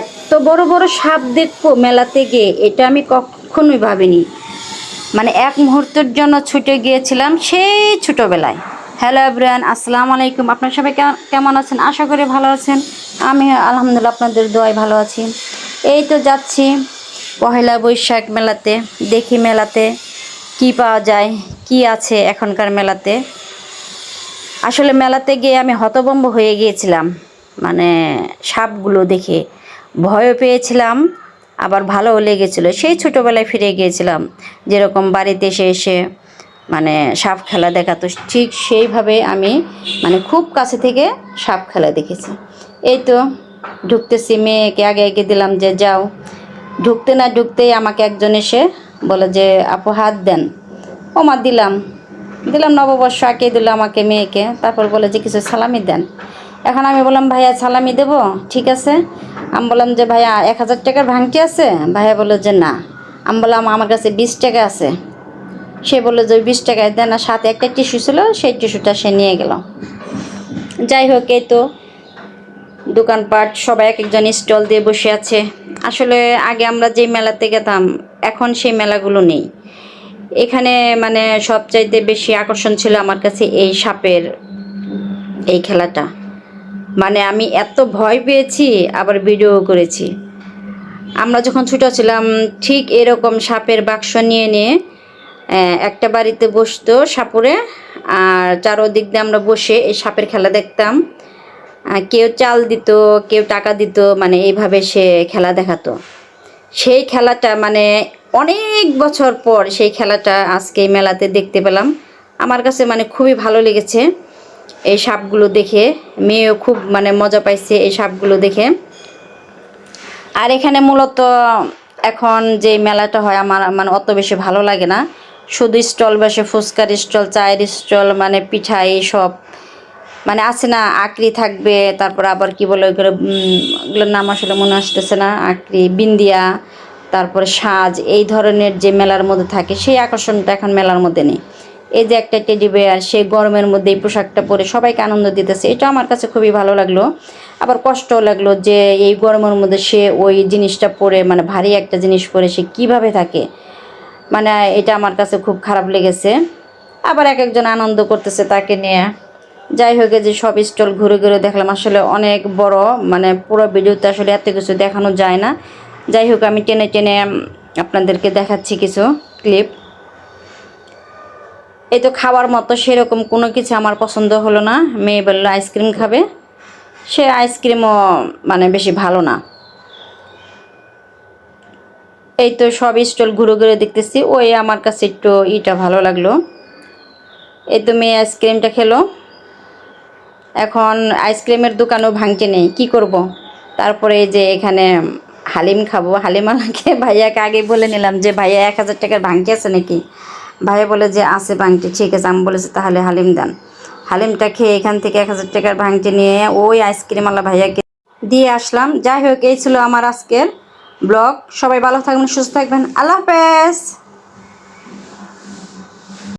এত বড় বড় সাপ দেখব মেলাতে গিয়ে, এটা আমি কখনোই ভাবিনি। মানে এক মুহূর্তের জন্য ছুটে গিয়েছিলাম সেই ছোটোবেলায়। হ্যালো এভরিয়ান আসসালামু আলাইকুম। আপনার সবাই কেমন আছেন? আশা করি ভালো আছেন। আমি আলহামদুলিল্লাহ আপনাদের দোয়ায় ভালো আছি। এই তো যাচ্ছি পহেলা বৈশাখ মেলাতে। দেখি মেলাতে কি পাওয়া যায়, কি আছে এখনকার মেলাতে। আসলে মেলাতে গিয়ে আমি হতভম্ব হয়ে গিয়েছিলাম। মানে সাপগুলো দেখে ভয়ও পেয়েছিলাম, আবার ভালোও লেগেছিলো। সেই ছোটোবেলায় ফিরে গিয়েছিলাম, যেরকম বাড়িতে এসে এসে মানে সাপ খেলা দেখাতো ঠিক সেইভাবে আমি মানে খুব কাছে থেকে সাপ খেলা দেখেছি। এই তো ঢুকতেছি, মেয়েকে আগে আগে দিলাম যে যাও। ঢুকতে না ঢুকতেই আমাকে একজন এসে বলে যে, আপু, হাত দেন। ও দিলাম। দিলাম নববর্ষ আঁকিয়ে দিল আমাকে মেয়েকে। তারপর বলে যে, কিছু সালামি দেন। এখন আমি বললাম, ভাইয়া, সালামি দেব, ঠিক আছে? আমি বললাম যে, ভাইয়া, এক হাজার টাকার ভাঙটি আছে? ভাইয়া বলল যে, না। আমি বললাম, আমার কাছে বিশ টাকা আছে। সে বলল যে বিশ টাকায় দেন। আর সাথে একটা টিস্যু ছিল, সেই টিস্যুটা সে নিয়ে গেল। যাই হোক, এই তো দোকানপাট, সবাই এক একজন স্টল দিয়ে বসে আছে। আসলে আগে আমরা যে মেলাতে গেতাম, এখন সেই মেলাগুলো নেই। এখানে মানে সবচাইতে বেশি আকর্ষণ ছিল আমার কাছে এই সাপের এই খেলাটা। মানে আমি এত ভয় পেয়েছি, আবার ভিডিও করেছি। আমরা যখন ছোটো ছিলাম, ঠিক এরকম সাপের বাক্স নিয়ে নিয়ে একটা বাড়িতে বসতো সাপুরে, আর চারোদিক দিয়ে আমরা বসে এই সাপের খেলা দেখতাম। কেউ চাল দিত, কেউ টাকা দিত মানে এইভাবে সে খেলা দেখাতো। সেই খেলাটা মানে অনেক বছর পর সেই খেলাটা আজকে মেলাতে দেখতে পেলাম। আমার কাছে মানে খুবই ভালো লেগেছে। এই সাপগুলো দেখে। মেয়েও খুব মানে মজা পাইছে এই সাপগুলো দেখে। আর এখানে মূলত এখন যে মেলাটা হয় আমার মানে অত বেশি ভালো লাগে না। শুধু স্টল বসে, ফুচকার স্টল, চায়ের স্টল মানে পিঠা এইসব। মানে আছে না আকরি থাকবে, তারপর আবার কি বলে ওইগুলো ওগুলোর নাম আসলে মনে আসতেছে না। আকরি বিন্দিয়া, তারপরে সাজ, এই ধরনের যে মেলার মধ্যে থাকে, সেই আকর্ষণটা এখন মেলার মধ্যে নেই। এই যে একটা টেডি বেয়ার সেই গরমের মধ্যে এই পোশাকটা পরে সবাইকে আনন্দ দিতেছে, এটা আমার কাছে খুবই ভালো লাগল। আবার কষ্টও লাগল যে এই গরমের মধ্যে সে ওই জিনিসটা পরে মানে ভারী একটা জিনিস পরে সে কীভাবে থাকে। মানে এটা আমার কাছে খুব খারাপ লেগেছে। আবার এক একজন আনন্দ করতেছে তাকে নিয়ে। যাই হোক যে সব স্টল ঘুরে ঘুরে দেখলাম, আসলে অনেক বড় মানে পুরো ভিডিওতে আসলে এত কিছু দেখানো যায় না। যাই হোক, আমি টেনে টেনে আপনাদেরকে দেখাচ্ছি কিছু ক্লিপ এই তো খাওয়ার মতো সেরকম কোনো কিছু আমার পছন্দ হলো না। মেয়ে বলল, আইসক্রিম খাবে? সে আইসক্রিমও মানে বেশি ভালো না। এই তো সব স্টল ঘুরে ঘুরে দেখতেছি, ওই আমার কাছে একটু ইটা ভালো লাগল। এই তো মেয়ে আইসক্রিমটা খেলো। এখন আইসক্রিমের দোকানও ভাঙতে নেই, কি করব। তারপরে যে এখানে হালিম খাব হালিমালাকে ভাইয়াকে আগে বলে নিলাম যে, ভাইয়া এক হাজার টাকার ভাঙটি আছে নাকি? ভাইয়া বলে যে, আছে ভাঙটি ঠিক আছে। আমি বলেছি, তাহলে হালিম দেন। হালিমটা খেয়ে এখান থেকে এক হাজার টাকার ভাঙটি নিয়ে ওই আইসক্রিম আইসক্রিমওয়ালা ভাইয়াকে দিয়ে আসলাম। যাই হোক, এই ছিল আমার আজকের ব্লগ। সবাই ভালো থাকবেন, সুস্থ থাকবেন। আল্লাহ হাফেজ।